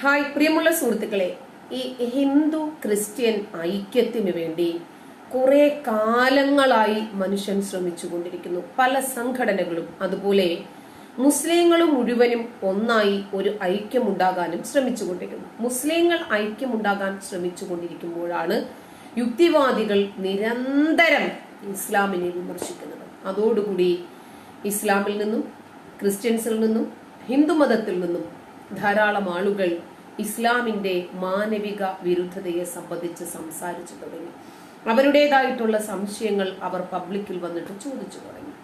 Hi പ്രിയമുള്ള സുഹൃത്തുക്കളെ ഈ ഹിന്ദു ക്രിസ്ത്യൻ ഐക്യത്തിന് വേണ്ടി കുറെ കാലങ്ങളായി മനുഷ്യൻ ശ്രമിച്ചുകൊണ്ടിരിക്കുന്നു. പല സംഘടനകളും അതുപോലെ മുസ്ലിങ്ങളും മുഴുവനും ഒന്നായി ഒരു ഐക്യമുണ്ടാകാനും ശ്രമിച്ചുകൊണ്ടിരിക്കുന്നു. മുസ്ലിങ്ങൾ ഐക്യമുണ്ടാകാൻ ശ്രമിച്ചുകൊണ്ടിരിക്കുമ്പോഴാണ് യുക്തിവാദികൾ നിരന്തരം ഇസ്ലാമിനെ വിമർശിക്കുന്നത്. അതോടുകൂടി ഇസ്ലാമിൽ നിന്നും ക്രിസ്ത്യൻസിൽ നിന്നും ഹിന്ദുമതത്തിൽ നിന്നും ധാരാളം ആളുകൾ ഇസ്ലാമിന്റെ മാനവിക വിരുദ്ധതയെ സംബന്ധിച്ച് സംസാരിച്ചു തുടങ്ങി. അവരുടേതായിട്ടുള്ള സംശയങ്ങൾ അവർ പബ്ലിക്കിൽ വന്നിട്ട് ചോദിച്ചു തുടങ്ങി.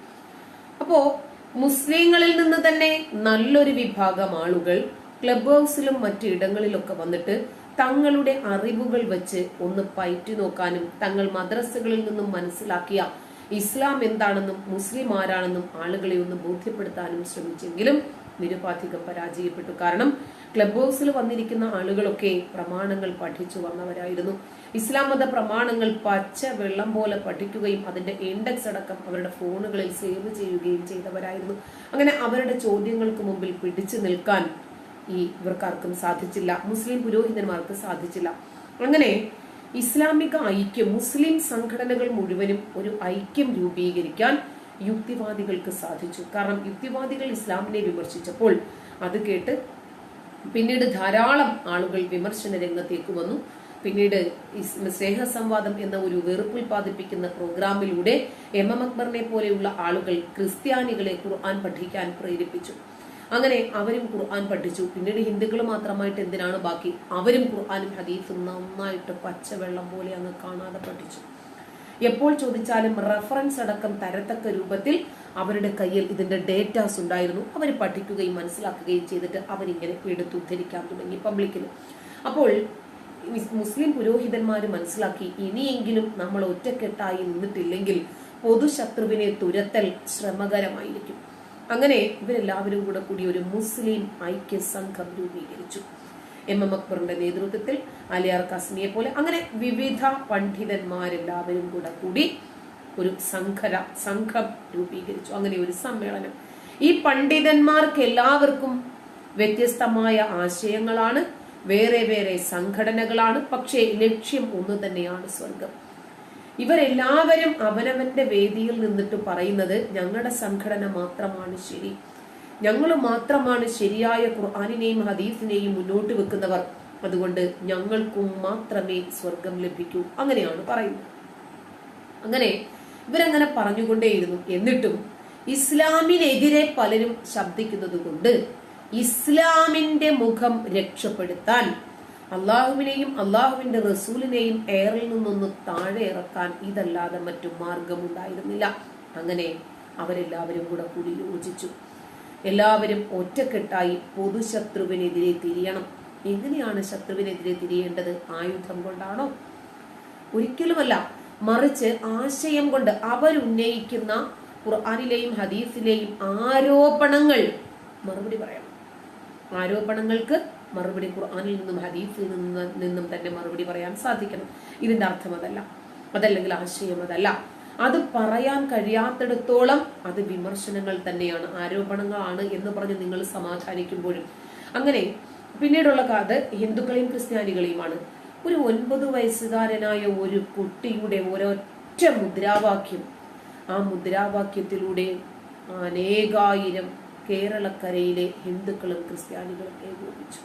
അപ്പോ മുസ്ലിങ്ങളിൽ നിന്ന് തന്നെ നല്ലൊരു വിഭാഗം ആളുകൾ ക്ലബ് ഹൗസിലും മറ്റു ഇടങ്ങളിലൊക്കെ വന്നിട്ട് തങ്ങളുടെ അറിവുകൾ വെച്ച് ഒന്ന് പയറ്റി നോക്കാനും തങ്ങൾ മദ്രസകളിൽ നിന്നും മനസ്സിലാക്കിയ ഇസ്ലാം എന്താണെന്നും മുസ്ലിം ആരാണെന്നും ആളുകളെ ഒന്ന് ബോധ്യപ്പെടുത്താനും ശ്രമിച്ചെങ്കിലും നിരുപാധികം പരാജയപ്പെട്ടു. കാരണം ക്ലബ് ഹൗസിൽ വന്നിരിക്കുന്ന ആളുകളൊക്കെ പ്രമാണങ്ങൾ പഠിച്ചു വന്നവരായിരുന്നു. ഇസ്ലാം മത പ്രമാണങ്ങൾ പച്ച വെള്ളം പോലെ പഠിക്കുകയും അതിന്റെ ഇൻഡെക്സ് അടക്കം അവരുടെ ഫോണുകളിൽ സേവ് ചെയ്യുകയും ചെയ്തവരായിരുന്നു. അങ്ങനെ അവരുടെ ചോദ്യങ്ങൾക്ക് മുമ്പിൽ പിടിച്ചു നിൽക്കാൻ ഈ ഇവർക്കാർക്കും സാധിച്ചില്ല. മുസ്ലിം പുരോഹിതന്മാർക്ക് സാധിച്ചില്ല. അങ്ങനെ ഇസ്ലാമിക ഐക്യം മുസ്ലിം സംഘടനകൾ മുഴുവനും ഒരു ഐക്യം രൂപീകരിക്കാൻ യുക്തിവാദികൾക്ക് സാധിച്ചു. കാരണം യുക്തിവാദികൾ ഇസ്ലാമിനെ വിമർശിച്ചപ്പോൾ അത് കേട്ട് പിന്നീട് ധാരാളം ആളുകൾ വിമർശന രംഗത്തേക്ക് വന്നു. പിന്നീട് സ്നേഹ സംവാദം എന്ന ഒരു വെറുപ്പുൽപാദിപ്പിക്കുന്ന പ്രോഗ്രാമിലൂടെ എം എം അക്ബറിനെ പോലെയുള്ള ആളുകൾ ക്രിസ്ത്യാനികളെ ഖുർആൻ പഠിക്കാൻ പ്രേരിപ്പിച്ചു. അങ്ങനെ അവരും ഖുർആൻ പഠിച്ചു. പിന്നീട് ഹിന്ദുക്കൾ മാത്രമായിട്ട് എന്തിനാണ് ബാക്കി? അവരും ഖുർആനും ഹദീസും നന്നായിട്ട് പച്ചവെള്ളം പോലെ അങ്ങ് കാണാതെ പഠിച്ചു. എപ്പോൾ ചോദിച്ചാലും റഫറൻസ് അടക്കം തരത്തക്ക രൂപത്തിൽ അവരുടെ കയ്യിൽ ഇതിന്റെ ഡേറ്റാസ് ഉണ്ടായിരുന്നു. അവർ പഠിക്കുകയും മനസ്സിലാക്കുകയും ചെയ്തിട്ട് അവരിങ്ങനെ എടുത്തുദ്ധരിക്കാൻ തുടങ്ങി പബ്ലിക്കിൽ അപ്പോൾ മുസ്ലിം പുരോഹിതന്മാർ മനസ്സിലാക്കി ഇനിയെങ്കിലും നമ്മൾ ഒറ്റക്കെട്ടായി നിന്നിട്ടില്ലെങ്കിൽ പൊതുശത്രുവിനെ തുരത്തൽ ശ്രമകരമായിരിക്കും. അങ്ങനെ ഇവരെല്ലാവരും കൂടെ കൂടി ഒരു മുസ്ലിം ഐക്യ സംഘം രൂപീകരിച്ചു. എം എം അക്ബറിന്റെ നേതൃത്വത്തിൽ അലിയാർ കസ്മിയെ പോലെ അങ്ങനെ വിവിധ പണ്ഡിതന്മാരെല്ലാവരും കൂടെ കൂടി ഒരു സംഘര സംഘം രൂപീകരിച്ചു. അങ്ങനെ ഒരു സമ്മേളനം. ഈ പണ്ഡിതന്മാർക്ക് എല്ലാവർക്കും വ്യത്യസ്തമായ ആശയങ്ങളാണ്. വേറെ വേറെ സംഘടനകളാണ്. പക്ഷേ ലക്ഷ്യം ഒന്ന് തന്നെയാണ് സ്വർഗം. ഇവരെല്ലാവരും അവനവന്റെ വേദിയിൽ നിന്നിട്ട് പറയുന്നത് ഞങ്ങളുടെ സംഘടന മാത്രമാണ് ശരി. ഞങ്ങൾ മാത്രമാണ് ശരിയായ ഖുർആാനിനെയും ഹദീസിനെയും മുന്നോട്ട് വെക്കുന്നവർ. അതുകൊണ്ട് ഞങ്ങൾക്കും മാത്രമേ സ്വർഗം ലഭിക്കൂ. അങ്ങനെയാണ് പറയുന്നത്. അങ്ങനെ ഇവരങ്ങനെ പറഞ്ഞുകൊണ്ടേയിരുന്നു. എന്നിട്ടും ഇസ്ലാമിനെതിരെ പലരും ശബ്ദിക്കുന്നത് കൊണ്ട് ഇസ്ലാമിന്റെ മുഖം രക്ഷപ്പെടുത്താൻ അള്ളാഹുവിനെയും അള്ളാഹുവിന്റെ റസൂലിനെയും എയറിൽ നിന്നൊന്ന് താഴെ ഇറക്കാൻ ഇതല്ലാതെ മറ്റു മാർഗമുണ്ടായിരുന്നില്ല. അങ്ങനെ അവരെല്ലാവരും കൂടെ കൂടി യോജിച്ചു. എല്ലാവരും ഒറ്റക്കെട്ടായി പൊതുശത്രുവിനെതിരെ തിരിയണം. എങ്ങനെയാണ് ശത്രുവിനെതിരെ തിരിയേണ്ടത്? ആയുധം കൊണ്ടാണോ? ഒരിക്കലുമല്ല. മറിച്ച് ആശയം കൊണ്ട് അവരുന്നയിക്കുന്ന ഖുർആാനിലെയും ഹദീസിലെയും ആരോപണങ്ങൾ മറുപടി പറയണം. ആരോപണങ്ങൾക്ക് മറുപടി ഖുർആാനിൽ നിന്നും ഹദീസിൽ നിന്നും നിന്നും തന്നെ മറുപടി പറയാൻ സാധിക്കണം. ഇതിന്റെ അർത്ഥം അതല്ല. അതല്ലെങ്കിൽ ആശയം അതല്ല. അത് പറയാൻ കഴിയാത്തിടത്തോളം അത് വിമർശനങ്ങൾ തന്നെയാണ് ആരോപണങ്ങളാണ് എന്ന് പറഞ്ഞ് നിങ്ങൾ സമാധാനിക്കുമ്പോഴും. അങ്ങനെ പിന്നീടുള്ള കഥ ഹിന്ദുക്കളെയും ക്രിസ്ത്യാനികളെയുമാണ്. ഒരു ഒൻപത് വയസ്സുകാരനായ ഒരു കുട്ടിയുടെ ഒരൊറ്റ മുദ്രാവാക്യം ആ മുദ്രാവാക്യത്തിലൂടെ അനേകായിരം കേരളക്കരയിലെ ഹിന്ദുക്കളും ക്രിസ്ത്യാനികളും ഏകോപിച്ചു.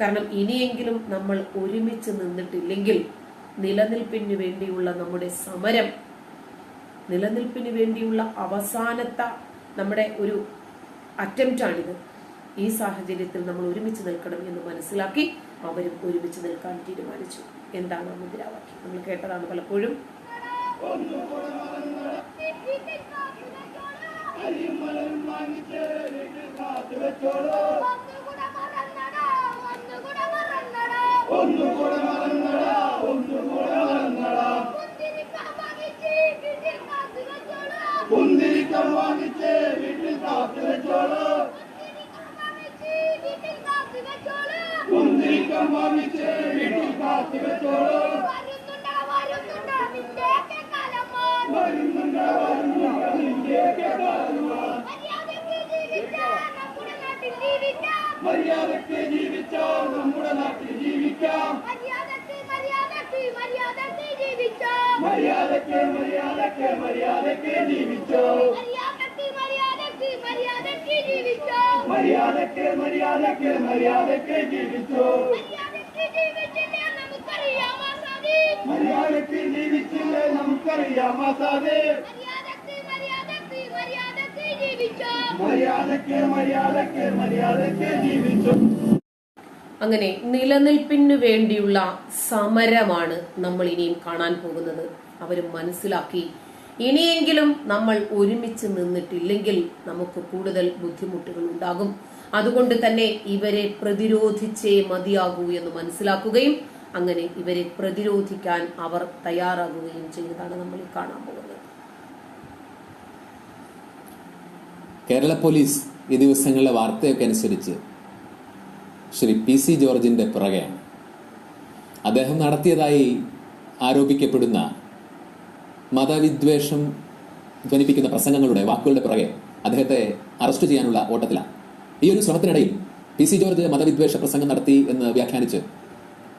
കാരണം ഇനിയെങ്കിലും നമ്മൾ ഒരുമിച്ച് നിന്നിട്ടില്ലെങ്കിൽ നിലനിൽപ്പിന് വേണ്ടിയുള്ള നമ്മുടെ സമരം നിലനിൽപ്പിന് വേണ്ടിയുള്ള അവസാനത്തെ നമ്മുടെ ഒരു അറ്റംപ്റ്റാണിത് ഈ സാഹചര്യത്തിൽ നമ്മൾ ഒരുമിച്ച് നിൽക്കണം എന്ന് മനസ്സിലാക്കി അവരും ഒരുമിച്ച് നിൽക്കാൻ തീരുമാനിച്ചു. എന്താണ് മുദ്രാവാക്യം? നമ്മൾ കേട്ടതാണ് പലപ്പോഴും. ഒന്നുകൂടെ കൂടെ ഒന്നുകൂടെ പട്ടം വാങ്ങിച്ച് വീട്ടിൽ കാത്തു വെച്ചോളൂ കുന്തിരിക്കം വാങ്ങിച്ച് വീട്ടിൽ കാത്തു വെച്ചോളൂ വരുന്നുണ്ട് വരുന്നുണ്ട് നിന്റെയൊക്കെ കാലമാണ് മര്യാദയ്ക്ക് ജീവിച്ചാൽ നമ്മുടെ നാട്ടിൽ ജീവിക്കാം. മര്യാദയ്ക്ക് മര്യാദയ്ക്ക് മര്യാദയ്ക്ക് ജീവിക്കാം മര്യാദയ്ക്ക് മര്യാദയ്ക്ക് മര്യാദയ്ക്ക് ജീവിച്ചോ. മര്യാദയ്ക്ക് മര്യാദയ്ക്ക് മര്യാദയ്ക്ക് ജീവിച്ചോ. മര്യാദയ്ക്ക് ജീവിച്ചില്ലേ നമുക്കറിയാം ആസാദേ. മര്യാദയ്ക്ക് മര്യാദയ്ക്ക് മര്യാദയ്ക്ക് ജീവിച്ചു. അങ്ങനെ നിലനിൽപ്പിനു വേണ്ടിയുള്ള സമരമാണ് നമ്മൾ ഇനിയും കാണാൻ പോകുന്നത്. അവർ മനസ്സിലാക്കി. ഇനിയെങ്കിലും നമ്മൾ ഒരുമിച്ച് നിന്നിട്ടില്ലെങ്കിൽ നമുക്ക് കൂടുതൽ ബുദ്ധിമുട്ടുകൾ ഉണ്ടാകും. അതുകൊണ്ട് തന്നെ ഇവരെ പ്രതിരോധിച്ചേ മതിയാകൂ എന്ന് മനസ്സിലാക്കുകയും അങ്ങനെ ഇവരെ പ്രതിരോധിക്കാൻ അവർ തയ്യാറാകുകയും ചെയ്തതാണ് നമ്മൾ കാണാൻ പോകുന്നത്. കേരള പോലീസ് ഈ ദിവസങ്ങളിലെ വാർത്തയൊക്കെ അനുസരിച്ച് ശ്രീ പി സി ജോർജിന്റെ പിറകെയാണ്. അദ്ദേഹം നടത്തിയതായി ആരോപിക്കപ്പെടുന്ന മതവിദ്വേഷം ധ്വനിപ്പിക്കുന്ന പ്രസംഗങ്ങളുടെ വാക്കുകളുടെ പിറകെ അദ്ദേഹത്തെ അറസ്റ്റ് ചെയ്യാനുള്ള ഓട്ടത്തിലാണ്. ഈ ഒരു ശ്രമത്തിനിടയിൽ പി സി ജോർജ് മതവിദ്വേഷ പ്രസംഗം നടത്തി എന്ന് വ്യാഖ്യാനിച്ച്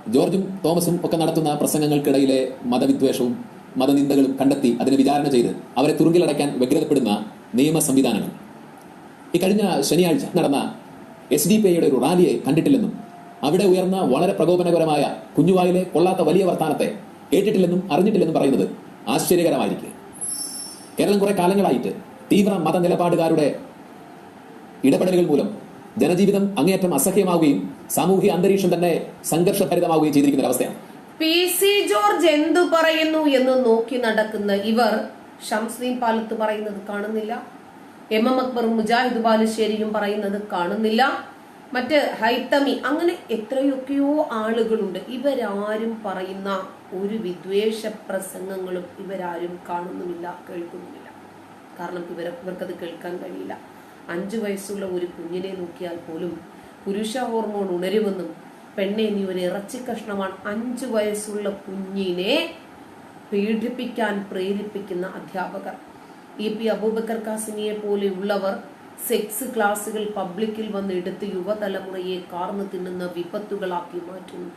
ജോർജും തോമസും ഒക്കെ നടത്തുന്ന പ്രസംഗങ്ങൾക്കിടയിലെ മതവിദ്വേഷവും മതനിന്ദകളും കണ്ടെത്തി അതിനെ വിചാരണ ചെയ്ത് അവരെ തുറുങ്കിലടയ്ക്കാൻ വ്യഗ്രതപ്പെടുന്ന നിയമ സംവിധാനങ്ങൾ ഈ കഴിഞ്ഞ ശനിയാഴ്ച നടന്ന എസ് ഡി പി ഐയുടെ ഒരു റാലിയെ കണ്ടിട്ടില്ലെന്നും അവിടെ ഉയർന്ന വളരെ പ്രകോപനകരമായ കുഞ്ഞുവായിലെ കൊള്ളാത്ത വലിയ വർത്താനത്തെ കേട്ടിട്ടില്ലെന്നും അറിഞ്ഞിട്ടില്ലെന്നും പറയുന്നത് ആശ്ചര്യകരമായിരിക്കും. കേരളം കുറെ കാലങ്ങളായിട്ട് തീവ്ര മത നിലപാടുകാരുടെ ഇടപെടലുകൾ മൂലം ജനജീവിതം അങ്ങേയറ്റം അസഹ്യമാവുകയും സാമൂഹിക അന്തരീക്ഷം തന്നെ സംഘർഷഭരിതമാവുകയും ചെയ്തിരിക്കുന്ന അവസ്ഥയാണ് പി. സി. ജോർജ് എന്തു പറയുന്നു എന്ന് നോക്കി നടക്കുന്ന ഇവർ ഷംസ്ദീൻ പാലത്ത് പറയുന്നത് കാണുന്നില്ല. എം എം അക്ബറും മുജാഹിദ് ബാലുശ്ശേരിയും പറയുന്നത് കാണുന്നില്ല. മറ്റ് ഹൈത്തമി അങ്ങനെ എത്രയൊക്കെയോ ആളുകളുണ്ട്. ഇവരാരും പറയുന്ന ഒരു വിദ്വേഷ പ്രസംഗങ്ങളും ഇവരാരും കാണുന്നുമില്ല കേൾക്കുന്നുമില്ല. കാരണം ഇവർ ഇവർക്കത് കേൾക്കാൻ കഴിയില്ല. അഞ്ചു വയസ്സുള്ള ഒരു കുഞ്ഞിനെ നോക്കിയാൽ പോലും പുരുഷ ഹോർമോൺ ഉണരുമെന്നും പെണ്ണെ നീ ഒരു ഇറച്ചി കഷ്ണമാണ് അഞ്ചു വയസ്സുള്ള കുഞ്ഞിനെ പീഡിപ്പിക്കാൻ പ്രേരിപ്പിക്കുന്ന അധ്യാപകർ. ഇ പി അബൂബക്കർ കാസിമിയെ പോലെയുള്ളവർ സെക്സ് ക്ലാസുകൾ പബ്ലിക്കിൽ വന്ന് എടുത്ത് യുവതലമുറയെ കാർന്നു തിന്നുന്ന വിപത്തുകളാക്കി മാറ്റുന്നു.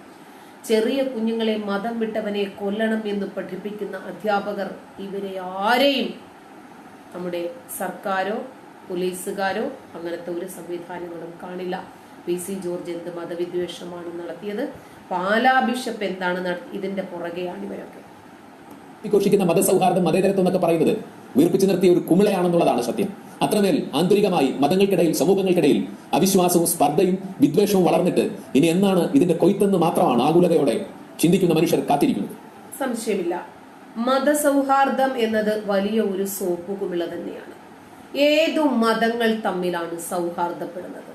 ചെറിയ കുഞ്ഞുങ്ങളെ മതം വിട്ടവനെ കൊല്ലണം എന്ന് പഠിപ്പിക്കുന്ന അധ്യാപകർ ഇവരെ ആരെയും നമ്മുടെ സർക്കാരോ പോലീസുകാരോ അങ്ങനത്തെ ഒരു സംവിധാനങ്ങളും കാണില്ല. പി സി ജോർജ് എന്ത് മതവിദ്വേഷമാണ് നടത്തിയത്? പാലാ ബിഷപ്പ് എന്താണ് ഇതിന്റെ പുറകെയാണ് ഇവരൊക്കെ. ഘോഷിക്കുന്ന മതസൗഹാർദ്ദം മതേതരത്വം എന്നൊക്കെ പറയുന്നത് വീർപ്പിച്ചു നിർത്തിയ ഒരു കുമിളയാണെന്നുള്ളതാണ് സത്യം. അത്രമേൽ ആന്തരികമായി മതങ്ങൾക്കിടയിൽ സമൂഹങ്ങൾക്കിടയിൽ അവിശ്വാസവും സ്പർദ്ധയും വിദ്വേഷവും വളർന്നിട്ട് ഇനി എന്നാണ് ഇതിന്റെ കൊയ്ത്തെന്ന് മാത്രമാണ് ആകുലതയോടെ ചിന്തിക്കുന്ന മനുഷ്യർ കാത്തിരിക്കുന്നത്. സംശയമില്ല. മതസൗഹാർദ്ദം എന്നത് വലിയ ഒരു സോപ്പ് കുമിള തന്നെയാണ്. ഏതു മതങ്ങൾ തമ്മിലാണ് സൗഹാർദ്ദപ്പെടുന്നത്?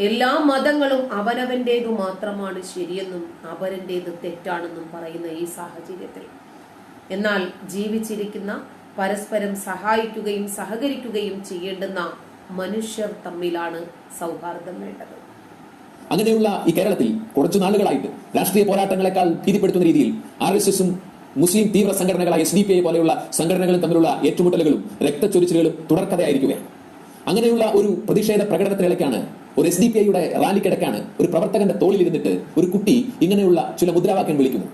എല്ലാ മതങ്ങളും അവനവന്റേതു മാത്രമാണ് ശരിയെന്നും അവരന്റേത് തെറ്റാണെന്നും പറയുന്ന ഈ സാഹചര്യത്തിൽ. എന്നാൽ ജീവിച്ചിരിക്കുന്ന പരസ്പരം സഹായിക്കുകയും സഹകരിക്കുകയും ചെയ്യേണ്ടുന്ന മനുഷ്യർ തമ്മിലാണ് സൗഹാർദ്ദം വേണ്ടത്. അങ്ങനെയുള്ള ഈ കേരളത്തിൽ കുറച്ചു നാളുകളായിട്ട് രാഷ്ട്രീയ പോരാട്ടങ്ങളെക്കാൾ ഭീതിപ്പെടുത്തുന്ന രീതിയിൽ ആർ എസ് എസും മുസ്ലിം തീവ്ര സംഘടനകളായ എസ് ഡി പി ഐ പോലെയുള്ള സംഘടനകളും തമ്മിലുള്ള ഏറ്റുമുട്ടലുകളും രക്തച്ചൊരിച്ചിലുകളും തുടർക്കഥയായിരിക്കുകയാണ്. അങ്ങനെയുള്ള ഒരു പ്രതിഷേധ പ്രകടനത്തിനിടയ്ക്കാണ് ഒരു എസ് ഡി പി ഐയുടെ റാലിക്കിടയ്ക്കാണ് ഒരു പ്രവർത്തകന്റെ തോളിൽ ഇരുന്നിട്ട് ഒരു കുട്ടി ഇങ്ങനെയുള്ള ചില മുദ്രാവാക്യം വിളിക്കുന്നു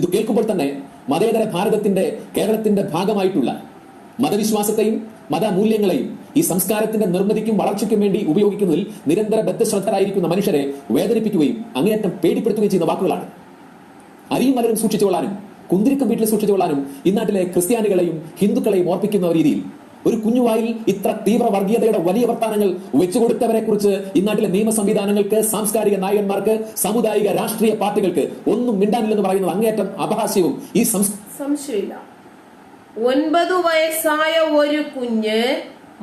ഇത് കേൾക്കുമ്പോൾ തന്നെ മതേതര ഭാരതത്തിന്റെ കേരളത്തിന്റെ ഭാഗമായിട്ടുള്ള മതവിശ്വാസത്തെയും മതമൂല്യങ്ങളെയും ഈ സംസ്കാരത്തിന്റെ നിർമ്മിതിക്കും വളർച്ചയ്ക്കും വേണ്ടി ഉപയോഗിക്കുന്നതിൽ നിരന്തര ബദ്ധശ്രദ്ധരായിരിക്കുന്ന മനുഷ്യരെ വേദനിപ്പിക്കുകയും അങ്ങേയറ്റം പേടിപ്പെടുത്തുകയും ചെയ്യുന്ന വാക്കുകളാണ്. അരിയും മലരും സൂക്ഷിച്ചുകൊള്ളാനും കുന്തിരിക്കം വീട്ടിൽ സൂക്ഷിച്ചുകൊള്ളാനും ഇന്നാട്ടിലെ ക്രിസ്ത്യാനികളെയും ഹിന്ദുക്കളെയും ഓർപ്പിക്കുന്ന രീതിയിൽ ഒരു കുഞ്ഞുവായിൽ ഇത്ര തീവ്ര വർഗീയതയുടെ വലിയ വർത്താനങ്ങൾ വെച്ചുകൊടുത്തവരെ കുറിച്ച് ഇന്നാട്ടിലെ നിയമ സംവിധാനങ്ങൾക്ക് സാംസ്കാരിക നായകന്മാർക്ക് സാമുദായിക രാഷ്ട്രീയ പാർട്ടികൾക്ക് ഒന്നും മിണ്ടാനില്ലെന്ന് പറയുന്നത് അങ്ങേറ്റം അപഹാസ്യവും. ഈ സംശയമില്ല. ഒൻപത് വയസ്സായ ഒരു കുഞ്ഞ്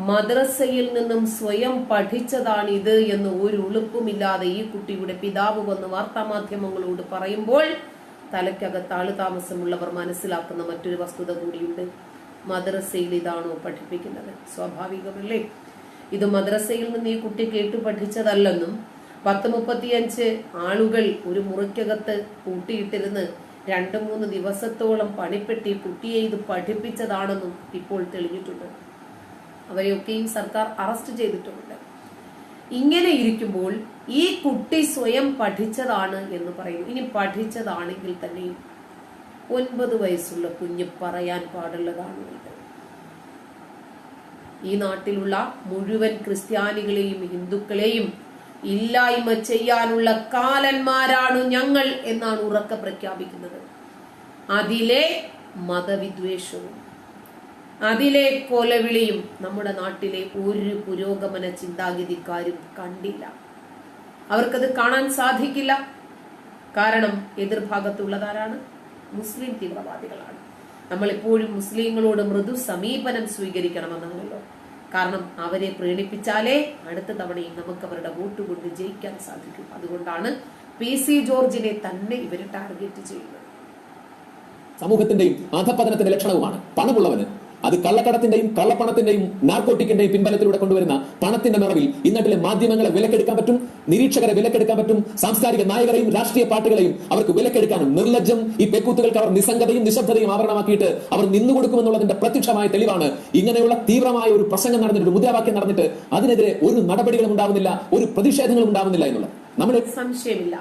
മദ്രസയിൽ നിന്നും സ്വയം പഠിച്ചതാണിത് എന്ന് ഒരു ഉളുപ്പുമില്ലാതെ ഈ കുട്ടിയുടെ പിതാവ് വന്ന് വാർത്താമാധ്യമങ്ങളോട് പറയുമ്പോൾ തലയ്ക്കകത്ത് ആളുതാമസമുള്ളവർ മനസ്സിലാക്കുന്ന മറ്റൊരു വസ്തുത കൂടിയുണ്ട്. മദ്രസയിൽ ഇതാണോ പഠിപ്പിക്കുന്നത്? സ്വാഭാവികമല്ലേ? ഇത് മദ്രസയിൽ നിന്ന് ഈ കുട്ടി കേട്ട് പഠിച്ചതല്ലെന്നും പത്ത് മുപ്പത്തിയഞ്ച് ആളുകൾ ഒരു മുറിക്കകത്ത് കൂട്ടിയിട്ടിരുന്ന് രണ്ട് മൂന്ന് ദിവസത്തോളം പണിപ്പെട്ടി കുട്ടിയെ ഇത് പഠിപ്പിച്ചതാണെന്നും ഇപ്പോൾ തെളിഞ്ഞിട്ടുണ്ട്. അവരെയൊക്കെയും സർക്കാർ അറസ്റ്റ് ചെയ്തിട്ടുമുണ്ട് ഇങ്ങനെ ഇരിക്കുമ്പോൾ ഈ കുട്ടി സ്വയം പഠിച്ചതാണ് എന്ന് പറയും ഇനി പഠിച്ചതാണെങ്കിൽ തന്നെയും ഒൻപത് വയസ്സുള്ള കുഞ്ഞ് പറയാൻ പാടുള്ളതാണ് ഇത് ഈ നാട്ടിലുള്ള മുഴുവൻ ക്രിസ്ത്യാനികളെയും ഹിന്ദുക്കളെയും ഇല്ലായ്മ ചെയ്യാനുള്ള കാലന്മാരാണ് ഞങ്ങൾ എന്നാണ് ഉറക്ക പ്രഖ്യാപിക്കുന്നത്. അതിലെ മതവിദ്വേഷവും അതിലെ കൊലവിളിയും നമ്മുടെ നാട്ടിലെ ഒരു പുരോഗമന ചിന്താഗതിക്കാരും കണ്ടില്ല. അവർക്കത് കാണാൻ സാധിക്കില്ല. കാരണം എതിർഭാഗത്തുള്ളതാരാണ്? മുസ്ലിം തീവ്രവാദികളാണ്. നമ്മൾ എപ്പോഴും മുസ്ലിങ്ങളോട് മൃദു സമീപനം സ്വീകരിക്കണമെന്നാണല്ലോ. കാരണം അവരെ പ്രീണിപ്പിച്ചാലേ അടുത്ത തവണയും നമുക്ക് അവരുടെ വോട്ട് കൊണ്ട് ജയിക്കാൻ സാധിക്കും. അതുകൊണ്ടാണ് പി സി ജോർജിനെ തന്നെ ഇവർ ടാർഗറ്റ് ചെയ്യുന്നത്. സമൂഹത്തിന്റെയും അധപതനത്തിന്റെ ലക്ഷണവുമാണ് പണമുള്ളവന് അത് കള്ളക്കടത്തിന്റെയും കള്ളപ്പണത്തിന്റെയും നാർക്കോട്ടിക്കിന്റെയും പിൻബലത്തിലൂടെ കൊണ്ടുവരുന്ന പണത്തിന്റെ നിറവിൽ ഇന്നത്തെ മാധ്യമങ്ങളെ വിലക്കെടുക്കാൻ പറ്റും നിരീക്ഷകരെ വിലക്കെടുക്കാൻ പറ്റും സാംസ്കാരിക നായകരെയും രാഷ്ട്രീയ പാർട്ടികളെയും അവർക്ക് വിലക്കെടുക്കാനും നിർലജ്ജം ഈ പെക്കൂത്തുകൾക്ക് അവർ നിസ്സംഗതയും നിശബ്ദതയും ആവരണമാക്കിയിട്ട് അവർ നിന്നുകൊടുക്കുമെന്നുള്ളതിന്റെ പ്രത്യക്ഷമായ തെളിവാണ്. ഇങ്ങനെയുള്ള തീവ്രമായ ഒരു പ്രസംഗം നടന്നിട്ട് മുദ്രാവാക്യം നടന്നിട്ട് അതിനെതിരെ ഒരു നടപടികളും ഉണ്ടാവുന്നില്ല ഒരു പ്രതിഷേധങ്ങളും ഉണ്ടാവുന്നില്ല എന്നുള്ളത്. നമ്മുടെ സംശയമില്ല.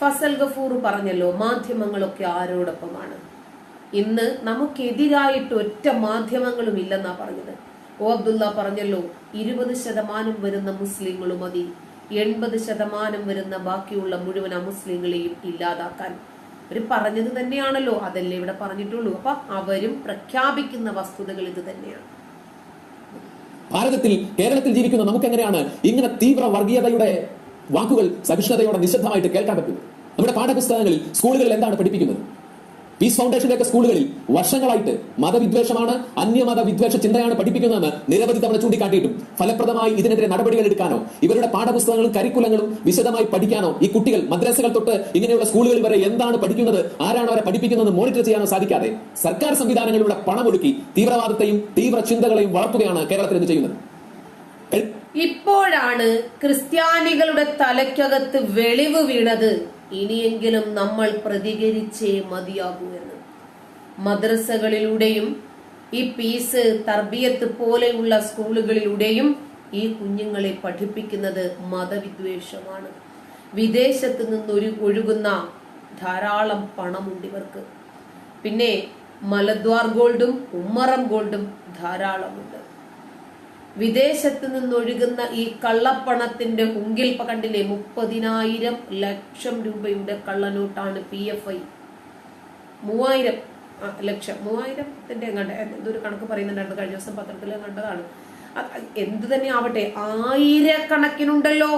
ഫസൽ ഗഫൂർ പറഞ്ഞല്ലോ മാധ്യമങ്ങളൊക്കെ ആരോടൊപ്പമാണ്. ഇന്ന് നമുക്കെതിരായിട്ട് ഒറ്റ മാധ്യമങ്ങളും ഇല്ലെന്നാ പറഞ്ഞത്. ഓ അബ്ദുള്ള പറഞ്ഞല്ലോ ഇരുപത് ശതമാനം വരുന്ന മുസ്ലിങ്ങളും മതി. എൺപത് ശതമാനം വരുന്ന ബാക്കിയുള്ള മുഴുവൻ അമുസ്ലിങ്ങളെയും ഇല്ലാതാക്കാൻ. അവർ പറഞ്ഞത് തന്നെയാണല്ലോ അതല്ലേ ഇവിടെ പറഞ്ഞിട്ടുള്ളൂ. അപ്പൊ അവരും പ്രഖ്യാപിക്കുന്ന വസ്തുതകൾ ഇത് തന്നെയാണ്. ഭാരതത്തിൽ കേരളത്തിൽ ജീവിക്കുന്ന നമുക്ക് എങ്ങനെയാണ് ഇങ്ങനെ തീവ്ര വർഗീയതയുടെ വാക്കുകൾ സഹിഷ്ണുതയോടെ നിശബ്ദമായിട്ട് കേൾക്കാൻ പറ്റും നമ്മുടെ പാഠപുസ്തകങ്ങളിൽ സ്കൂളുകളിൽ എന്താണ് പഠിപ്പിക്കുന്നത്? പീസ് ഫൗണ്ടേഷനിലൊക്കെ സ്കൂളുകളിൽ വർഷങ്ങളായിട്ട് മതവിദ്വേഷമാണ് അന്യമത വിദ്വേഷ ചിന്തയാണ് പഠിപ്പിക്കുന്നതെന്ന് നിരവധി തവണ ചൂണ്ടിക്കാട്ടിയിട്ടും ഫലപ്രദമായി ഇതിനെതിരെ നടപടികൾ എടുക്കാനോ ഇവരുടെ പാഠപുസ്തകങ്ങളും കരിക്കുലങ്ങളും വിശദമായി പഠിക്കാനോ ഈ കുട്ടികൾ മദ്രസകൾ തൊട്ട് ഇങ്ങനെയുള്ള സ്കൂളുകളിൽ വരെ എന്താണ് പഠിക്കുന്നത് ആരാണ് അവരെ പഠിപ്പിക്കുന്നത് മോണിറ്റർ ചെയ്യാനോ സാധിക്കാതെ സർക്കാർ സംവിധാനങ്ങളിലൂടെ പണമൊടുക്കി തീവ്രവാദത്തെയും തീവ്ര ചിന്തകളെയും വളർത്തുകയാണ് കേരളത്തിൽ ഇത് ചെയ്യുന്നത്. ഇപ്പോഴാണ് ക്രിസ്ത്യാനികളുടെ തലയ്ക്കകത്ത് വെളിവ് വീണത്. ഇനിയെങ്കിലും നമ്മൾ പ്രതികരിച്ചേ മതിയാകൂ എന്ന്. മദ്രസകളിലൂടെയും ഈ പീസ് തർബിയത്ത് പോലെയുള്ള സ്കൂളുകളിലൂടെയും ഈ കുഞ്ഞുങ്ങളെ പഠിപ്പിക്കുന്നത് മതവിദ്വേഷമാണ്. വിദേശത്ത് ഒരു ഒഴുകുന്ന ധാരാളം പണമുണ്ട് ഇവർക്ക്. പിന്നെ മലദ്വാർ ഗോൾഡും ഉമ്മറം ഗോൾഡും ധാരാളമുണ്ട്. വിദേശത്ത് നിന്നൊഴുകുന്ന ഈ കള്ളപ്പണത്തിന്റെ ഉങ്കിൽ കണ്ടില്ലേ മുപ്പതിനായിരം ലക്ഷം രൂപയുടെ കള്ളനോട്ടാണ് പി എഫ് ഐ. മൂവായിരം ലക്ഷം. മൂവായിരത്തിന്റെ എന്തൊരു കണക്ക് പറയുന്നുണ്ടായിരുന്നു. കഴിഞ്ഞ ദിവസം പത്രത്തിൽ കണ്ടതാണ്. എന്ത് തന്നെ ആവട്ടെ ആയിരക്കണക്കിനുണ്ടല്ലോ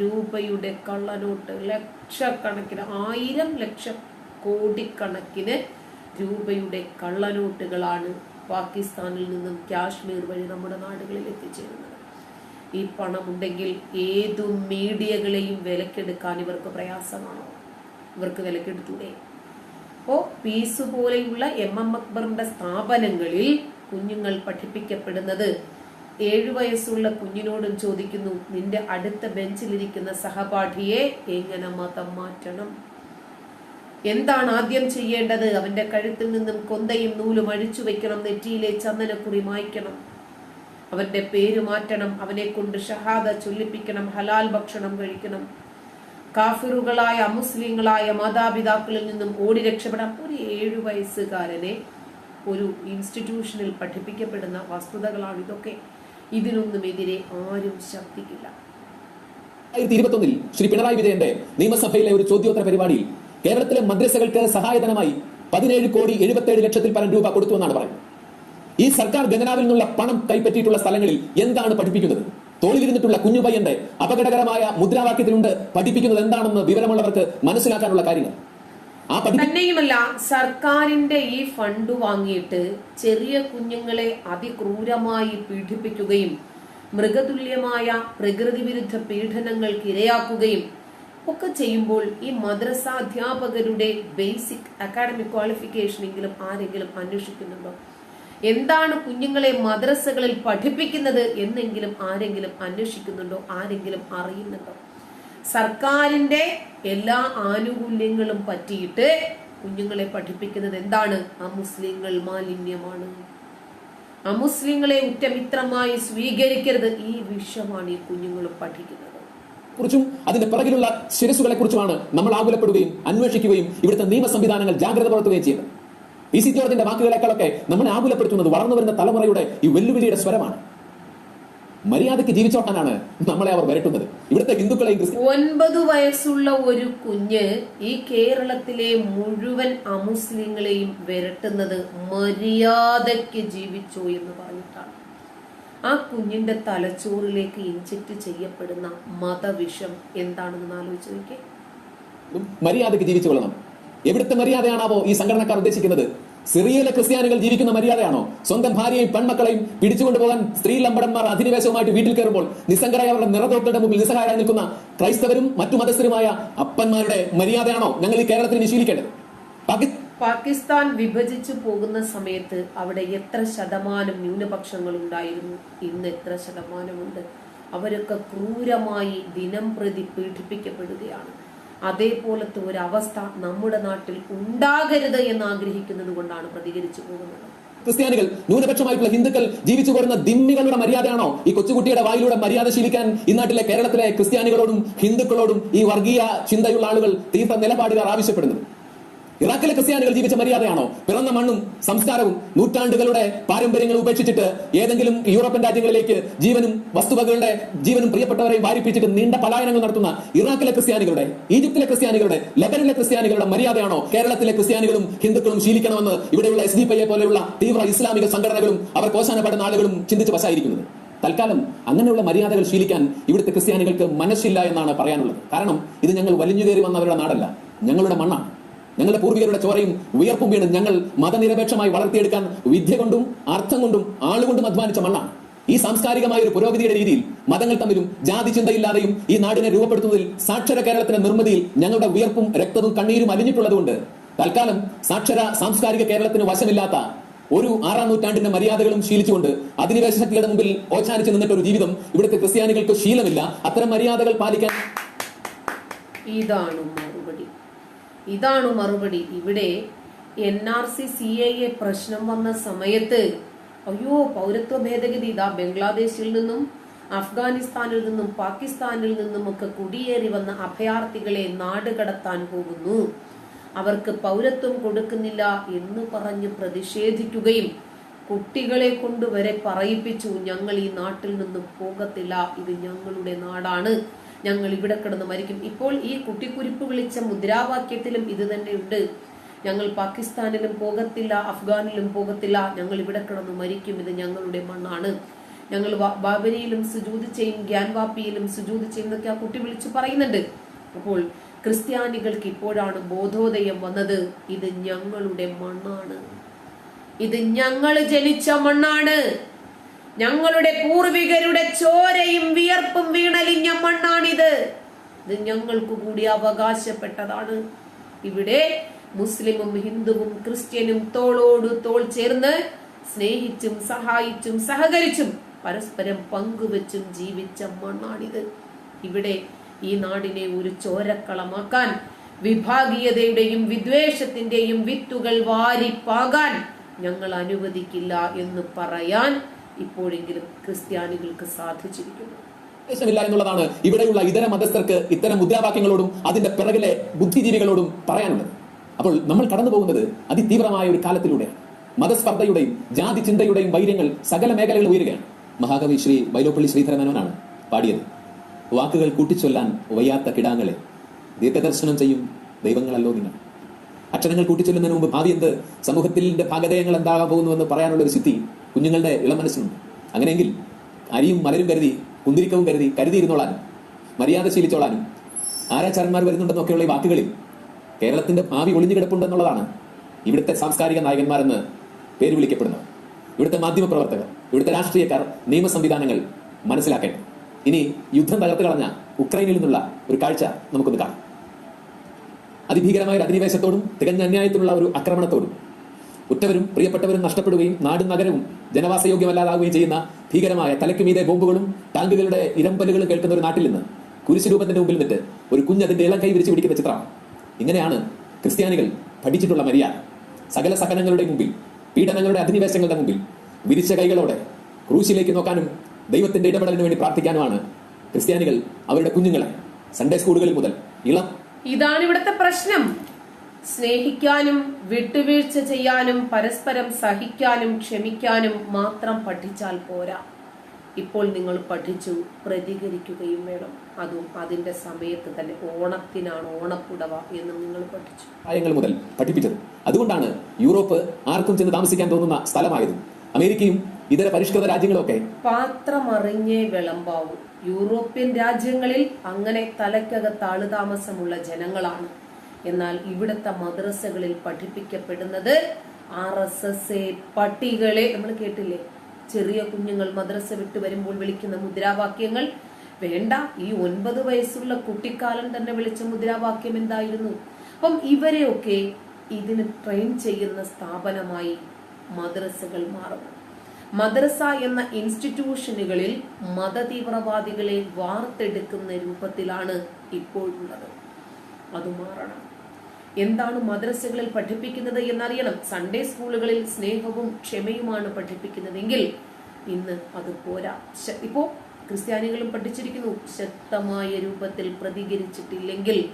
രൂപയുടെ കള്ളനോട്ട്. ലക്ഷക്കണക്കിന് ആയിരം ലക്ഷം കോടിക്കണക്കിന് രൂപയുടെ കള്ളനോട്ടുകളാണ് പാകിസ്ഥാനിൽ നിന്നും കാശ്മീർ വഴി നമ്മുടെ നാടുകളിൽ എത്തിച്ചേരുന്നത്. ഈ പണമുണ്ടെങ്കിൽ ഏതു മീഡിയകളെയും വിലക്കെടുക്കാൻ ഇവർക്ക് പ്രയാസമാണോ? ഇവർക്ക് വിലക്കെടുത്തൂടെ? അപ്പോ പീസ് പോലെയുള്ള എം എം അക്ബറിന്റെ സ്ഥാപനങ്ങളിൽ കുഞ്ഞുങ്ങൾ പഠിപ്പിക്കപ്പെടുന്നത്. ഏഴു വയസ്സുള്ള കുഞ്ഞിനോടും ചോദിക്കുന്നു നിന്റെ അടുത്ത ബെഞ്ചിലിരിക്കുന്ന സഹപാഠിയെ എങ്ങനെ മതം മാറ്റണം? എന്താണ് ആദ്യം ചെയ്യേണ്ടത്? അവന്റെ കഴുത്തിൽ നിന്നും കൊന്തയും നൂലും അഴിച്ചു വെക്കണം നെറ്റിയിലെ ചന്ദനക്കുറി മായ്ക്കണം. അവന്റെ പേര് മാറ്റണം അവനെ കൊണ്ട് ഷഹാദ ചൊല്ലിപ്പിക്കണം ഹലാൽ ഭക്ഷണം കഴിക്കണം. കാഫിറുകളായ അമുസ്ലിങ്ങളായ മാതാപിതാക്കളിൽ നിന്നും ഓടി രക്ഷപ്പെടാൻ ഒരു ഏഴു വയസ്സുകാരനെ ഒരു ഇൻസ്റ്റിറ്റ്യൂഷനിൽ പഠിപ്പിക്കപ്പെടുന്ന വസ്തുതകളാണ് ഇതൊക്കെ. ഇതിനൊന്നും എതിരെ ആരും ശബ്ദിക്കില്ല രണ്ടായിരത്തി ഇരുപത്തൊന്നിൽ ശ്രീ പിണറായി വിജയന്റെ നിയമസഭയിലെ ഒരു ചോദ്യോത്തര പരിപാടിയിൽ കേരളത്തിലെ മദ്രസകൾക്ക് സഹായധനമായി പതിനേഴ് കോടി എഴുപത്തേഴ് ലക്ഷത്തിൽ പരം രൂപ കൊടുത്തു എന്നാണ് പറയുന്നത്. ഈ സർക്കാർ ഖജനാവിൽ നിന്നുള്ള പണം കൈപ്പറ്റിയിട്ടുള്ള സ്ഥലങ്ങളിൽ എന്താണ് പഠിപ്പിക്കുന്നത്? തോളിലിരുന്നിട്ടുള്ള കുഞ്ഞുപയ്യന്റെ അപകടകരമായ മുദ്രാവാക്യത്തിലുണ്ട് പഠിപ്പിക്കുന്നത് എന്താണെന്ന് വിവരമുള്ളവർക്ക് മനസ്സിലാക്കാനുള്ള കാര്യങ്ങൾ. തന്നെയുമല്ല സർക്കാരിന്റെ ഈ ഫണ്ട് വാങ്ങിയിട്ട് ചെറിയ കുഞ്ഞുങ്ങളെ അതിക്രൂരമായി പീഡിപ്പിക്കുകയും മൃഗതുല്യമായ പ്രകൃതി വിരുദ്ധ പീഡനങ്ങൾക്ക് ഇരയാക്കുകയും ഒക്കെ ചെയ്യുമ്പോൾ ഈ മദ്രസ അധ്യാപകരുടെ ബേസിക് അക്കാഡമിക് ക്വാളിഫിക്കേഷൻ എങ്കിലും ആരെങ്കിലും അന്വേഷിക്കുന്നുണ്ടോ? എന്താണ് കുഞ്ഞുങ്ങളെ മദ്രസകളിൽ പഠിപ്പിക്കുന്നത് എന്നെങ്കിലും ആരെങ്കിലും അന്വേഷിക്കുന്നുണ്ടോ? ആരെങ്കിലും അറിയുന്നുണ്ടോ? സർക്കാരിന്റെ എല്ലാ ആനുകൂല്യങ്ങളും പറ്റിയിട്ട് കുഞ്ഞുങ്ങളെ പഠിപ്പിക്കുന്നത് എന്താണ്? അമുസ്ലിങ്ങൾ മാലിന്യമാണ്. അമുസ്ലിങ്ങളെ ഉറ്റമിത്രമായി സ്വീകരിക്കരുത്. ഈ വിഷയമാണ് ഈ കുഞ്ഞുങ്ങൾ പഠിക്കുന്നത്. കുറിച്ചും അതിന്റെ പിറകിലുള്ള ശിരസുകളെ കുറിച്ചുമാണ് നമ്മൾ ആകുലപ്പെടുകയും അന്വേഷിക്കുകയും ഇവിടുത്തെ നിയമ സംവിധാനങ്ങൾ ജാഗ്രത പുലർത്തുകയും ചെയ്യുന്നത്. പി സി ജോർജിന്റെ വാക്കുകളെക്കാളൊക്കെ നമ്മളെ ആകുലപ്പെടുത്തുന്നത് വളർന്നു വരുന്ന തലമുറയുടെ ഈ വെല്ലുവിളിയുടെ സ്വരമാണ്. മര്യാദയ്ക്ക് ജീവിച്ചോട്ടാനാണ് നമ്മളെ അവർ വരട്ടുന്നത്. ഇവിടുത്തെ ഹിന്ദുക്കളെ ഒൻപത് വയസ്സുള്ള ഒരു കുഞ്ഞ് ഈ കേരളത്തിലെ മുഴുവൻ അമുസ്ലിങ്ങളെയും വിരട്ടുന്നത് മര്യാദയ്ക്ക് ജീവിച്ചു എന്ന് പറഞ്ഞിട്ടാണ്. ആ കുഞ്ഞിന്റെ തലച്ചോറിലേക്ക് ഇഞ്ചക്ട് ചെയ്യപ്പെടുന്ന മതവിഷം എന്താണെന്ന് ആലോചിച്ച് നോക്കിയേ. മര്യാദയ്ക്ക് ജീവിച്ചു കൊള്ളണം. എവിടുത്തെ മര്യാദയാണാവോ ഈ സംഘടനക്കാർ ഉദ്ദേശിക്കുന്നത്? സിറിയയിലെ ക്രിസ്ത്യാനികൾ ജീവിക്കുന്ന മര്യാദയാണോ? സ്വന്തം ഭാര്യയും പെൺമക്കളെയും പിടിച്ചുകൊണ്ട് പോകാൻ സ്ത്രീ ലമ്പടന്മാർ അധിനിവേശവുമായിട്ട് വീട്ടിൽ കയറുമ്പോൾ നിസ്സംഗരായ അവരുടെ നിറതോട്ടയുടെ മുമ്പിൽ നിസ്സഹായരായി നിൽക്കുന്ന ക്രൈസ്തവരും മറ്റു മതസ്ഥരുമായ അപ്പന്മാരുടെ മര്യാദയാണോ ഞങ്ങൾ ഈ കേരളത്തിൽ നിശീലിക്കേണ്ടത് പാകിസ്ഥാൻ വിഭജിച്ചു പോകുന്ന സമയത്ത് അവിടെ എത്ര ശതമാനം ന്യൂനപക്ഷങ്ങൾ ഉണ്ടായിരുന്നു? ഇന്ന് എത്ര ശതമാനമുണ്ട്? അവരൊക്കെ ക്രൂരമായി ദിനം പ്രതി പീഡിപ്പിക്കപ്പെടുകയാണ്. അതേപോലത്തെ ഒരു അവസ്ഥ നമ്മുടെ നാട്ടിൽ ഉണ്ടാകരുത് എന്ന് ആഗ്രഹിക്കുന്നത് കൊണ്ടാണ് പ്രതികരിച്ചു പോകുന്നത്. ക്രിസ്ത്യാനികൾ ന്യൂനപക്ഷമായിട്ടുള്ള ഹിന്ദുക്കൾ ജീവിച്ചു പോരുന്ന ദിമ്മികളുടെ മര്യാദയാണോ? ഈ കൊച്ചുകുട്ടിയുടെ വായിലൂടെ മര്യാദ ശീലിക്കാൻ ഈ നാട്ടിലെ കേരളത്തിലെ ക്രിസ്ത്യാനികളോടും ഹിന്ദുക്കളോടും ഈ വർഗീയ ചിന്തയുള്ള ആളുകൾ തീവ്ര നിലപാടുകാർ ആവശ്യപ്പെടുന്നത് ഇറാഖിലെ ക്രിസ്ത്യാനികൾ ജീവിച്ച മര്യാദയാണോ? പിറന്ന മണ്ണും സംസ്കാരവും നൂറ്റാണ്ടുകളുടെ പാരമ്പര്യങ്ങൾ ഉപേക്ഷിച്ചിട്ട് ഏതെങ്കിലും യൂറോപ്യൻ രാജ്യങ്ങളിലേക്ക് ജീവനും വസ്തുവകകളുടെ ജീവനും പ്രിയപ്പെട്ടവരെയും വാരിപ്പിച്ചിട്ട് നീണ്ട പലായനങ്ങൾ നടത്തുന്ന ഇറാഖിലെ ക്രിസ്ത്യാനികളുടെ ഈജിപ്തിലെ ക്രിസ്ത്യാനികളുടെ ലബനിലെ ക്രിസ്ത്യാനികളുടെ മര്യാദയാണോ? കേരളത്തിലെ ക്രിസ്ത്യാനികളും ഹിന്ദുക്കളും ശീലിക്കണമെന്ന് ഇവിടെയുള്ള എസ് ഡി പി പോലെയുള്ള തീവ്ര ഇസ്ലാമിക സംഘടനകളും അവർ കോശാനപ്പെടുന്ന ആളുകളും ചിന്തിച്ച് വശായിരിക്കുന്നത്. തൽക്കാലം അങ്ങനെയുള്ള മര്യാദകൾ ശീലിക്കാൻ ഇവിടുത്തെ ക്രിസ്ത്യാനികൾക്ക് മനസ്സില്ല എന്നാണ് പറയാനുള്ളത്. കാരണം ഇത് ഞങ്ങൾ വലിഞ്ഞു കയറി വന്നവരുടെ നാടല്ല ഞങ്ങളുടെ മണ്ണാണ്. ഞങ്ങളുടെ പൂർവികരുടെ ചോരയും ഉയർപ്പും വീണ് ഞങ്ങൾ മതനിരപേക്ഷമായി വളർത്തിയെടുക്കാൻ വിദ്യ കൊണ്ടും അർത്ഥം കൊണ്ടും ആളുകൊണ്ടും അധ്വാനിച്ച മണ്ണാണ്. ഈ സാംസ്കാരികമായ ഒരു പുരോഗതിയുടെ രീതിയിൽ മതങ്ങൾ തമ്മിലും ജാതി ചിന്തയില്ലാതെയും ഈ നാടിനെ രൂപപ്പെടുത്തുന്നതിൽ സാക്ഷര കേരളത്തിന്റെ നിർമ്മിതിയിൽ ഞങ്ങളുടെ ഉയർപ്പും രക്തവും കണ്ണീരും അലിഞ്ഞിട്ടുള്ളതുകൊണ്ട് തൽക്കാലം സാക്ഷര സാംസ്കാരിക കേരളത്തിന് വശമില്ലാത്ത ഒരു ആറാം നൂറ്റാണ്ടിന്റെ മര്യാദകളും ശീലിച്ചുകൊണ്ട് അധിനിവേശ ശക്തിയുടെ മുമ്പിൽ ഓച്ചാനിച്ച് നിന്നിട്ട് ഒരു ജീവിതം ഇവിടുത്തെ ക്രിസ്ത്യാനികൾക്ക് ശീലമില്ല. അത്തരം മര്യാദകൾ പാലിക്കാൻ ഇതാണ് ഇതാണ് മറുപടി. ഇവിടെ N R C C A A പ്രശ്നം വന്ന സമയത്ത് അയ്യോ പൗരത്വ ഭേദഗതി ഇതാ ബംഗ്ലാദേശിൽ നിന്നും അഫ്ഗാനിസ്ഥാനിൽ നിന്നും പാകിസ്ഥാനിൽ നിന്നും ഒക്കെ കുടിയേറി വന്ന അഭയാർത്ഥികളെ നാട് കടത്താൻ പോകുന്നു. അവർക്ക് പൗരത്വം കൊടുക്കുന്നില്ല എന്ന് പറഞ്ഞ് പ്രതിഷേധിക്കുകയും കുട്ടികളെ കൊണ്ടുവരെ പറയിപ്പിച്ചു. ഞങ്ങൾ ഈ നാട്ടിൽ നിന്നും പോകത്തില്ല. ഇത് ഞങ്ങളുടെ നാടാണ്. ഞങ്ങൾ ഇവിടെ കിടന്ന് മരിക്കും. ഇപ്പോൾ ഈ കുട്ടിക്കുരിപ്പ് വിളിച്ച മുദ്രാവാക്യത്തിലും ഇത് തന്നെയുണ്ട് ഞങ്ങൾ പാകിസ്ഥാനിലും പോകത്തില്ല അഫ്ഗാനിലും പോകത്തില്ല. ഞങ്ങൾ ഇവിടെ കിടന്ന് മരിക്കും. ഇത് ഞങ്ങളുടെ മണ്ണാണ്. ഞങ്ങൾ ബാബരിയിലും സുജൂത് ചെയ്യും ഗ്യാൻവാപ്പിയിലും സുജൂത് ചെയ്യും ആ കുട്ടി വിളിച്ചു പറയുന്നുണ്ട്. അപ്പോൾ ക്രിസ്ത്യാനികൾക്ക് ഇപ്പോഴാണ് ബോധോദയം വന്നത്. ഇത് ഞങ്ങളുടെ മണ്ണാണ്. ഇത് ഞങ്ങൾ ജനിച്ച മണ്ണാണ്. ഞങ്ങളുടെ പൂർവികരുടെ ചോരയും വിയർപ്പും വീണലിഞ്ഞ മണ്ണാണിത്. ഇത് ഞങ്ങൾക്ക് കൂടി അവകാശപ്പെട്ടതാണ്. ഇവിടെ മുസ്ലിമും ഹിന്ദുവും ക്രിസ്ത്യനും തോളോട് തോൾ ചേർന്ന് സ്നേഹിച്ചും സഹായിച്ചും സഹകരിച്ചും പരസ്പരം പങ്കുവെച്ചും ജീവിച്ച മണ്ണാണിത്. ഇവിടെ ഈ നാടിനെ ഒരു ചോരക്കളമാക്കാൻ വിഭാഗീയതയുടെയും വിദ്വേഷത്തിന്റെയും വിത്തുകൾ വാരിപ്പാകാൻ ഞങ്ങൾ അനുവദിക്കില്ല എന്ന് പറയാൻ ഇപ്പോഴെങ്കിലും ക്രിസ്ത്യാനികൾക്ക് സാധിച്ചിരിക്കുന്നു. ഉദ്ദേശമില്ല എന്നുള്ളതാണ് ഇവിടെയുള്ള ഇതര മതസ്ഥർക്ക് ഇത്തരം മുദ്രാവാക്യങ്ങളോടും അതിന്റെ പിറകിലെ ബുദ്ധിജീവികളോടും പറയാനുള്ളത്. അപ്പോൾ നമ്മൾ കടന്നു പോകുന്നത് അതിതീവ്രമായ ഒരു കാലത്തിലൂടെയാണ്. മതസ്പർദ്ധയുടെയും ജാതി ചിന്തയുടെയും വൈര്യങ്ങൾ സകല മേഖലകളിൽ ഉയരുകയാണ്. മഹാകവി ശ്രീ വൈലോപ്പള്ളി ശ്രീധരമേനോനാണ് പാടിയത്. വാക്കുകൾ കൂട്ടിച്ചൊല്ലാൻ വയ്യാത്ത കിടാങ്ങളെ ദീർഘദർശനം ചെയ്യും ദൈവങ്ങളല്ലോ നിങ്ങൾ. അക്ഷരങ്ങൾ കൂട്ടിച്ചൊല്ലുന്നതിന് മുമ്പ് ഭാവി എന്ത്? സമൂഹത്തിന്റെ ഭാഗതയങ്ങൾ എന്താകാൻ പോകുന്നുവെന്ന് പറയാനുള്ള ഒരു സിദ്ധി കുഞ്ഞുങ്ങളുടെ ഇളം മനസ്സിനുണ്ട് അങ്ങനെയെങ്കിൽ അരിയും മലരും കരുതി കുന്തിരിക്കവും കരുതി കരുതിയിരുന്നോളാനും മര്യാദ ശീലിച്ചോളാനും ആരാചാരന്മാർ വരുന്നുണ്ടെന്നൊക്കെയുള്ള ഈ വാക്കുകളിൽ കേരളത്തിന്റെ ഭാവി ഒളിഞ്ഞു കിടപ്പുണ്ടെന്നുള്ളതാണ് ഇവിടുത്തെ സാംസ്കാരിക നായകന്മാരെന്ന് പേര് വിളിക്കപ്പെടുന്നത്. ഇവിടുത്തെ മാധ്യമപ്രവർത്തകർ ഇവിടുത്തെ രാഷ്ട്രീയക്കാർ നിയമ സംവിധാനങ്ങൾ മനസ്സിലാക്കേണ്ടത്. ഇനി യുദ്ധം തകർത്ത് കളഞ്ഞ ഉക്രൈനിൽ നിന്നുള്ള ഒരു കാഴ്ച നമുക്കൊന്ന് കാണാം. അതിഭീകരമായ ഒരു അധിനിവേശത്തോടും തികഞ്ഞ അന്യായത്തിലുള്ള ഒരു ആക്രമണത്തോടും ഉറ്റവരും പ്രിയപ്പെട്ടവരും നഷ്ടപ്പെടുകയും നാടും നഗരവും ജനവാസയോഗ്യമല്ലാതാവുകയും ചെയ്യുന്ന ഭീകരമായ തലയ്ക്ക് മീതെ ബോംബുകളും ടാങ്കുകളുടെ ഇരമ്പലുകളും കേൾക്കുന്ന ഒരു നാട്ടിൽ നിന്ന് കുരിശുരൂപത്തിന്റെ മുമ്പിൽ നിന്നിട്ട് ഒരു കുഞ്ഞ് അതിന്റെ ഇളം കൈ വിരിച്ചു പിടിക്കുന്ന ചിത്രം. ഇങ്ങനെയാണ് ക്രിസ്ത്യാനികൾ പഠിച്ചിട്ടുള്ള മര്യാദ സകല സഹനങ്ങളുടെ മുമ്പിൽ പീഡനങ്ങളുടെ അധിനിവേശങ്ങളുടെ മുമ്പിൽ വിരിച്ച കൈകളോടെ ക്രൂശിലേക്ക് നോക്കാനും ദൈവത്തിന്റെ ഇടപെടലിന് വേണ്ടി പ്രാർത്ഥിക്കാനുമാണ് ക്രിസ്ത്യാനികൾ അവരുടെ കുഞ്ഞുങ്ങളെ. സൺഡേ സ്കൂളുകളിൽ മുതൽ ഇളം. ഇതാണ് ഇവിടുത്തെ പ്രശ്നം. സ്നേഹിക്കാനും വിട്ടുവീഴ്ച ചെയ്യാനും പരസ്പരം സഹിക്കാനും ക്ഷമിക്കാനും മാത്രം പഠിച്ചാൽ പോരാ. ഇപ്പോൾ നിങ്ങൾ പഠിച്ചു പ്രതികരിക്കുകയും വേണം. അതും അതിന്റെ സമയത്ത് തന്നെ ഓണത്തിനാണ് ഓണപ്പുടവ എന്നും നിങ്ങൾ പഠിച്ചു. കാര്യങ്ങൾ മുതൽ പഠിപ്പിച്ചത്. അതുകൊണ്ടാണ് യൂറോപ്പ് ആർക്കും ചെന്ന് താമസിക്കാൻ തോന്നുന്ന സ്ഥലമായതും. അമേരിക്കയും ഇതര പരിഷ്കൃത രാജ്യങ്ങളൊക്കെ പാത്രമറിഞ്ഞേ വിളമ്പാവൂ. യൂറോപ്യൻ രാജ്യങ്ങളിൽ അങ്ങനെ തലയ്ക്കകത്ത് ആളുതാമസമുള്ള ജനങ്ങളാണ് എന്നാൽ ഇവിടുത്തെ മദ്രസകളിൽ പഠിപ്പിക്കപ്പെടുന്നത് ആർ എസ് എസ് എ പട്ടികളെ നമ്മൾ കേട്ടില്ലേ? ചെറിയ കുഞ്ഞുങ്ങൾ മദ്രസ വിട്ട് വരുമ്പോൾ വിളിക്കുന്ന മുദ്രാവാക്യങ്ങൾ. വേണ്ട ഈ ഒൻപത് വയസ്സുള്ള കുട്ടിക്കാലം തന്നെ വിളിച്ച മുദ്രാവാക്യം എന്തായിരുന്നു? അപ്പം ഇവരെയൊക്കെ ഇതിന് ട്രെയിൻ ചെയ്യുന്ന സ്ഥാപനമായി മദ്രസകൾ മാറുന്നു. മദ്രസ എന്ന ഇൻസ്റ്റിറ്റ്യൂഷനുകളിൽ മതതീവ്രവാദികളെ വാർത്തെടുക്കുന്ന രൂപത്തിലാണ് ഇപ്പോഴുള്ളത്. അത് മാറണം. എന്താണ് മദ്രസകളിൽ പഠിപ്പിക്കുന്നത് എന്നറിയണം. സൺഡേ സ്കൂളുകളിൽ സ്നേഹവും ക്ഷമയുമാണ് പഠിപ്പിക്കുന്നതെങ്കിൽ ഇന്ന് അത് പോരാ. ഇപ്പോ ക്രിസ്ത്യാനികളും പഠിച്ചിരിക്കുന്നു. ശക്തമായ രൂപത്തിൽ പ്രതികരിച്ചിട്ടില്ലെങ്കിൽ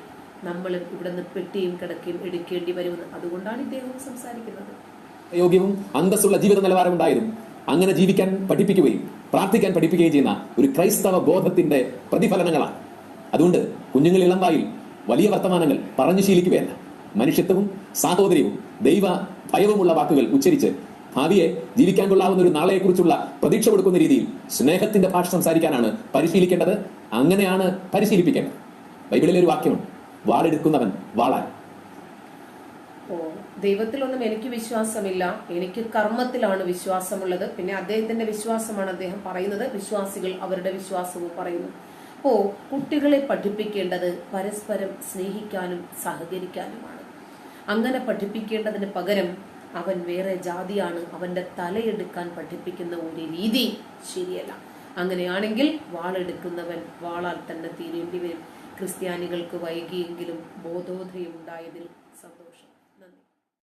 നമ്മൾ ഇവിടെ നിന്ന് പെട്ടിയും കിടക്കുകയും എടുക്കേണ്ടി വരുമെന്ന്. അതുകൊണ്ടാണ് ഇദ്ദേഹം സംസാരിക്കുന്നത്. യോഗ്യവും അന്തസ്സുള്ള ജീവിത നിലവാരം ഉണ്ടായിരുന്നു അങ്ങനെ ജീവിക്കാൻ പഠിപ്പിക്കുകയും പ്രാർത്ഥിക്കാൻ പഠിപ്പിക്കുകയും ചെയ്യുന്ന ഒരു ക്രൈസ്തവ ബോധത്തിന്റെ പ്രതിഫലനങ്ങളാണ്. അതുകൊണ്ട് കുഞ്ഞുങ്ങൾ ഇളമ്പായി വലിയ വർത്തമാനങ്ങൾ പറഞ്ഞു ശീലിക്കുകയല്ല. മനുഷ്യത്വവും സാഹോദര്യവും ദൈവ ഭയവുമുള്ള വാക്കുകൾ ഉച്ചരിച്ച് ഭാവിയെ ജീവിക്കാൻ കൊള്ളാവുന്ന ഒരു നാളെക്കുറിച്ചുള്ള പ്രതീക്ഷ കൊടുക്കുന്ന രീതിയിൽ സ്നേഹത്തിന്റെ ഭാഷ സംസാരിക്കാനാണ് പരിശീലിക്കേണ്ടത്. അങ്ങനെയാണ് പരിശീലിപ്പിക്കേണ്ടത്. ബൈബിളിലെ ഒരു വാക്യമുണ്ട് വാളെടുക്കുന്നവൻ വാളാൻ. ഓ ദൈവത്തിലൊന്നും എനിക്ക് വിശ്വാസമില്ല. എനിക്ക് കർമ്മത്തിലാണ് വിശ്വാസമുള്ളത്. പിന്നെ അദ്ദേഹത്തിന്റെ വിശ്വാസമാണ് അദ്ദേഹം പറയുന്നത്. വിശ്വാസികൾ അവരുടെ വിശ്വാസവും പറയുന്നു. അപ്പോ കുട്ടികളെ പഠിപ്പിക്കേണ്ടത് പരസ്പരം സ്നേഹിക്കാനും സഹകരിക്കാനുമാണ്. അങ്ങനെ പഠിപ്പിക്കേണ്ടതിന് പകരം അവൻ വേറെ ജാതിയാണ്. അവന്റെ തലയെടുക്കാൻ പഠിപ്പിക്കുന്ന ഒരു രീതി ശരിയല്ല. അങ്ങനെയാണെങ്കിൽ വാളെടുക്കുന്നവൻ വാളാൽ തന്നെ തീരേണ്ടി വരും. ക്രിസ്ത്യാനികൾക്ക് വൈകിയെങ്കിലും ബോധോദയം ഉണ്ടായതിൽ